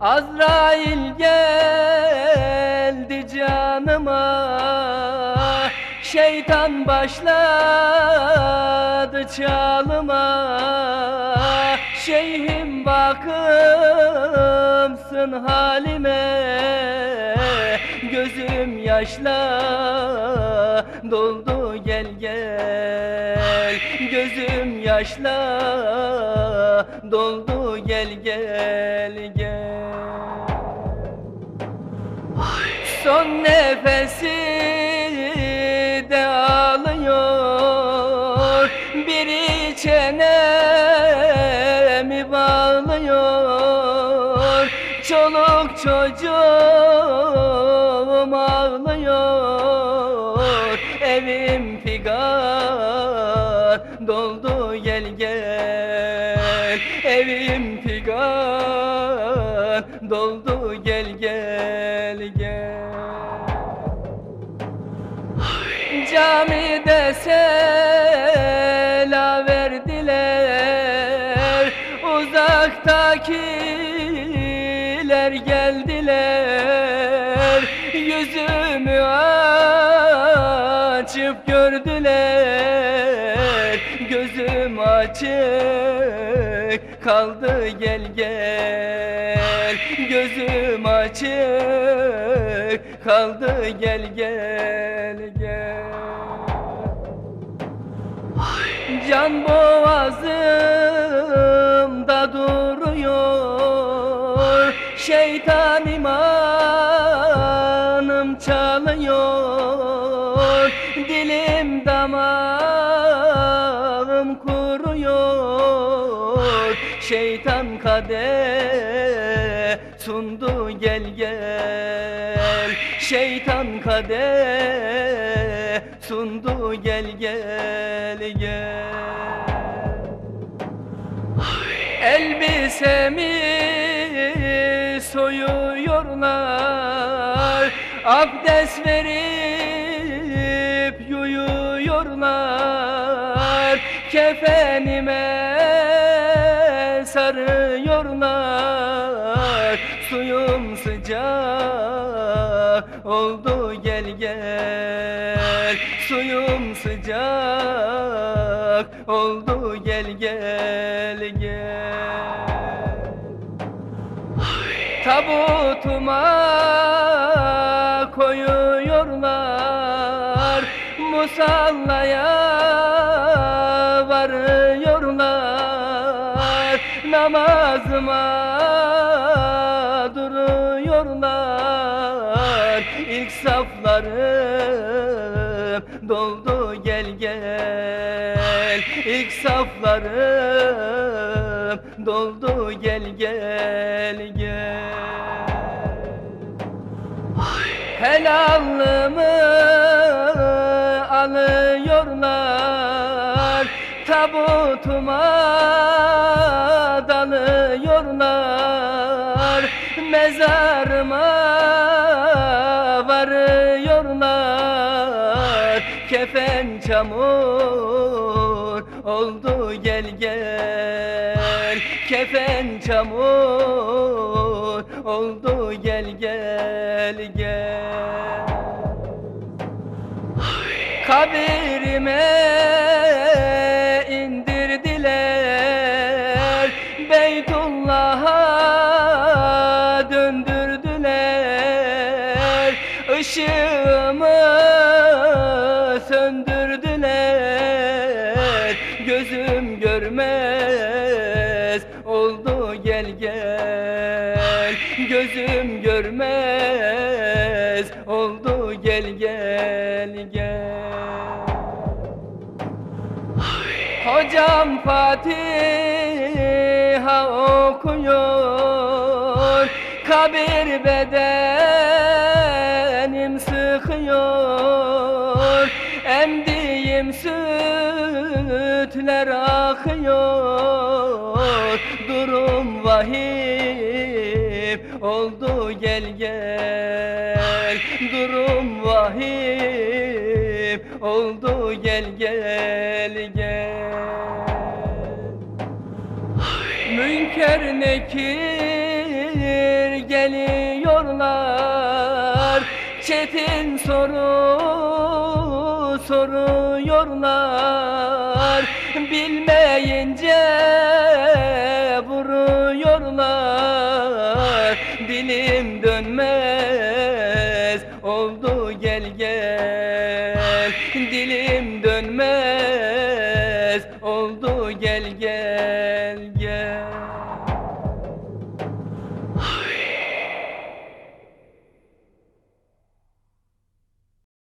Azrail geldi canıma. Şeytan başladı çalıma. Şeyhim bakımsın halime Gözüm yaşla doldu gel gel. Gözüm yaşla doldu gel gel gel. Son nefesi de alıyor Biri çenemi çocuğum ağlıyor. Evim figan doldu gel gel. Evim figan doldu gel gel gel. Camide sela verdiler. Uzaktakiler geldiler Yüzümü açıp gördüler. Gözüm açık kaldı gel gel. Gözüm açık kaldı gel gel gel. Can boğazımda Şeytan imanım çalıyor Dilim damağım kuruyor. Şeytan kadeh sundu gel gel. Şeytan kadeh sundu gel gel gel. Elbisemi soyuyorlar Abdest verip yuyuyorlar Kefenime sarıyorlar. Suyum sıcak oldu gel gel. Suyum sıcak oldu gel gel gel Tabutuma koyuyorlar. Musallaya varıyorlar. Namazıma duruyorlar. İlk saflarım doldu gel gel İlk saflarım. Doldu gel gel gel. Helallımı alıyorlar. Tabutuma dalıyorlar. Mezarıma varıyorlar. Kefen çamur oldu gel gel. Kefen çamur oldu gel gel gel. Kabirime indirdiler. Beytullah'a döndürdüler. Işığımı Gözüm görmez. Oldu gel gel. Gözüm görmez. Oldu gel gel gel. Hocam Fatiha okuyor. Kabir bedenim sıkıyor. Emdiğim sütler akıyor Durum vahim. Oldu gel gel. Durum vahim. Oldu gel gel gel. Münker nekir geliyorlar. Çetin soru soruyorlar Bilmeyince vuruyorlar. Dilim dönmez oldu gel gel. Dilim dönmez oldu gel gel